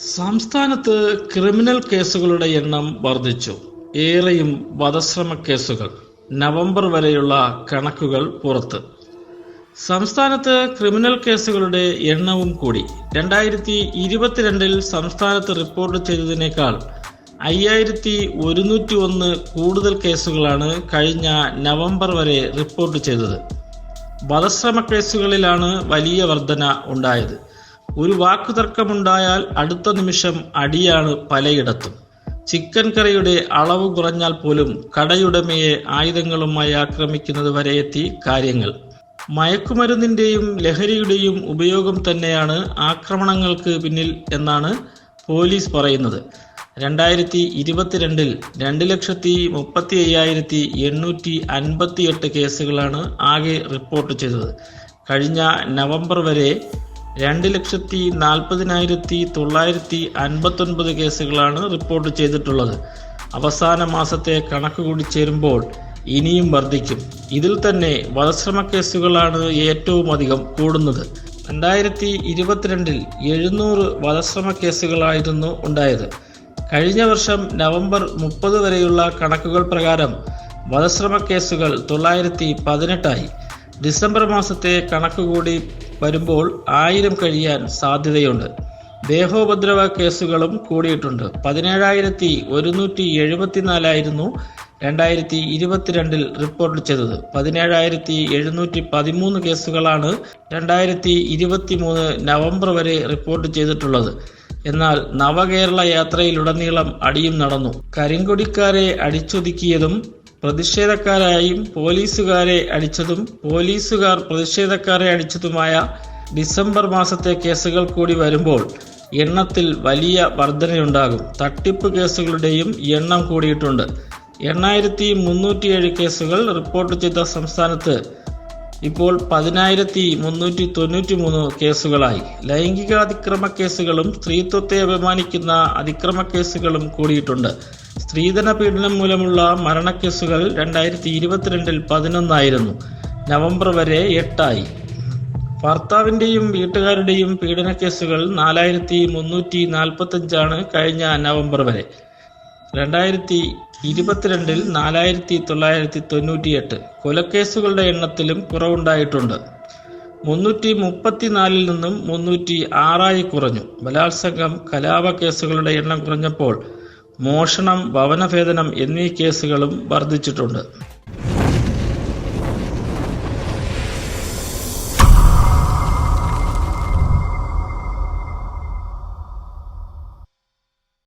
സംസ്ഥാനത്ത് ക്രിമിനൽ കേസുകളുടെ എണ്ണം വർദ്ധിച്ചു. ഏറെയും വധശ്രമ കേസുകൾ നവംബർ വരെയുള്ള കണക്കുകൾ പുറത്ത്. സംസ്ഥാനത്ത് ക്രിമിനൽ കേസുകളുടെ എണ്ണവും കൂടി. രണ്ടായിരത്തി ഇരുപത്തിരണ്ടിൽ സംസ്ഥാനത്ത് റിപ്പോർട്ട് ചെയ്തതിനേക്കാൾ അയ്യായിരത്തി ഒരുന്നൂറ്റി ഒന്ന് കൂടുതൽ കേസുകളാണ് കഴിഞ്ഞ നവംബർ വരെ റിപ്പോർട്ട് ചെയ്തത്. വധശ്രമ കേസുകളിലാണ് വലിയ വർധന ഉണ്ടായത്. ഒരു വാക്കുതർക്കമുണ്ടായാൽ അടുത്ത നിമിഷം അടിയാണ് പലയിടത്തും. ചിക്കൻ കറിയുടെ അളവ് കുറഞ്ഞാൽ പോലും കടയുടമയെ ആയുധങ്ങളുമായി ആക്രമിക്കുന്നത് വരെ എത്തി കാര്യങ്ങൾ. മയക്കുമരുന്നിന്റെയും ലഹരിയുടെയും ഉപയോഗം തന്നെയാണ് ആക്രമണങ്ങൾക്ക് പിന്നിൽ എന്നാണ് പോലീസ് പറയുന്നത്. രണ്ടായിരത്തി ഇരുപത്തിരണ്ടിൽ രണ്ട് ലക്ഷത്തി മുപ്പത്തി അയ്യായിരത്തി എണ്ണൂറ്റി അൻപത്തി എട്ട് കേസുകളാണ് ആകെ റിപ്പോർട്ട് ചെയ്തത്. കഴിഞ്ഞ നവംബർ വരെ രണ്ട് ലക്ഷത്തി നാൽപ്പതിനായിരത്തി തൊള്ളായിരത്തി അൻപത്തൊൻപത് കേസുകളാണ് റിപ്പോർട്ട് ചെയ്തിട്ടുള്ളത്. അവസാന മാസത്തെ കണക്ക് കൂടി ചേരുമ്പോൾ ഇനിയും വർദ്ധിക്കും. ഇതിൽ തന്നെ വധശ്രമ കേസുകളാണ് ഏറ്റവും അധികം കൂടുന്നത്. രണ്ടായിരത്തി ഇരുപത്തിരണ്ടിൽ എഴുന്നൂറ് വധശ്രമ കേസുകളായിരുന്നു ഉണ്ടായത്. കഴിഞ്ഞ വർഷം നവംബർ മുപ്പത് വരെയുള്ള കണക്കുകൾ പ്രകാരം വധശ്രമ കേസുകൾ തൊള്ളായിരത്തി പതിനെട്ടായി ഡിസംബർ മാസത്തെ കണക്ക് കൂടി വരുമ്പോൾ ആയിരം കഴിയാൻ സാധ്യതയുണ്ട്. ദേഹോപദ്രവ കേസുകളും കൂടിയിട്ടുണ്ട്. പതിനേഴായിരത്തി ഒരുന്നൂറ്റി എഴുപത്തിനാലായിരുന്നു രണ്ടായിരത്തി ഇരുപത്തിരണ്ടിൽ റിപ്പോർട്ട് ചെയ്തത്. പതിനേഴായിരത്തി എഴുന്നൂറ്റി പതിമൂന്ന് കേസുകളാണ് രണ്ടായിരത്തി ഇരുപത്തി മൂന്ന് നവംബർ വരെ റിപ്പോർട്ട് ചെയ്തിട്ടുള്ളത്. എന്നാൽ നവകേരള യാത്രയിലുടനീളം അടിയും നടന്നു. കരിങ്കൊടിക്കാരെ അടിച്ചൊതുക്കിയതും പ്രതിഷേധക്കാരായും പോലീസുകാരെ അടിച്ചതും പോലീസുകാർ പ്രതിഷേധക്കാരെ അടിച്ചതുമായ ഡിസംബർ മാസത്തെ കേസുകൾ കൂടി വരുമ്പോൾ എണ്ണത്തിൽ വലിയ വർധനയുണ്ടാകും. തട്ടിപ്പ് കേസുകളുടെയും എണ്ണം കൂടിയിട്ടുണ്ട്. എണ്ണായിരത്തി മുന്നൂറ്റിയേഴ് കേസുകൾ റിപ്പോർട്ട് ചെയ്ത സംസ്ഥാനത്ത് ഇപ്പോൾ പതിനായിരത്തി മുന്നൂറ്റി തൊണ്ണൂറ്റി മൂന്ന് കേസുകളായി. ലൈംഗികാതിക്രമ കേസുകളും സ്ത്രീത്വത്തെ അപമാനിക്കുന്ന അതിക്രമ കേസുകളും കൂടിയിട്ടുണ്ട്. സ്ത്രീധന പീഡനം മൂലമുള്ള മരണക്കേസുകൾ രണ്ടായിരത്തി ഇരുപത്തിരണ്ടിൽ പതിനൊന്നായിരുന്നു. നവംബർ വരെ എട്ടായി. ഭർത്താവിന്റെയും വീട്ടുകാരുടെയും പീഡന കേസുകൾ നാലായിരത്തി മുന്നൂറ്റി നാൽപ്പത്തഞ്ചാണ് കഴിഞ്ഞ നവംബർ വരെ. രണ്ടായിരത്തി ഇരുപത്തിരണ്ടിൽ നാലായിരത്തി തൊള്ളായിരത്തി തൊണ്ണൂറ്റിയെട്ട് കൊലക്കേസുകളുടെ എണ്ണത്തിലും കുറവുണ്ടായിട്ടുണ്ട്. മുന്നൂറ്റി മുപ്പത്തിനാലിൽ നിന്നും മുന്നൂറ്റി ആറായി കുറഞ്ഞു. ബലാത്സംഗം കലാപ കേസുകളുടെ എണ്ണം കുറഞ്ഞപ്പോൾ മോഷണം ഭവനഭേദനം എന്നീ കേസുകളും വർദ്ധിച്ചിട്ടുണ്ട്.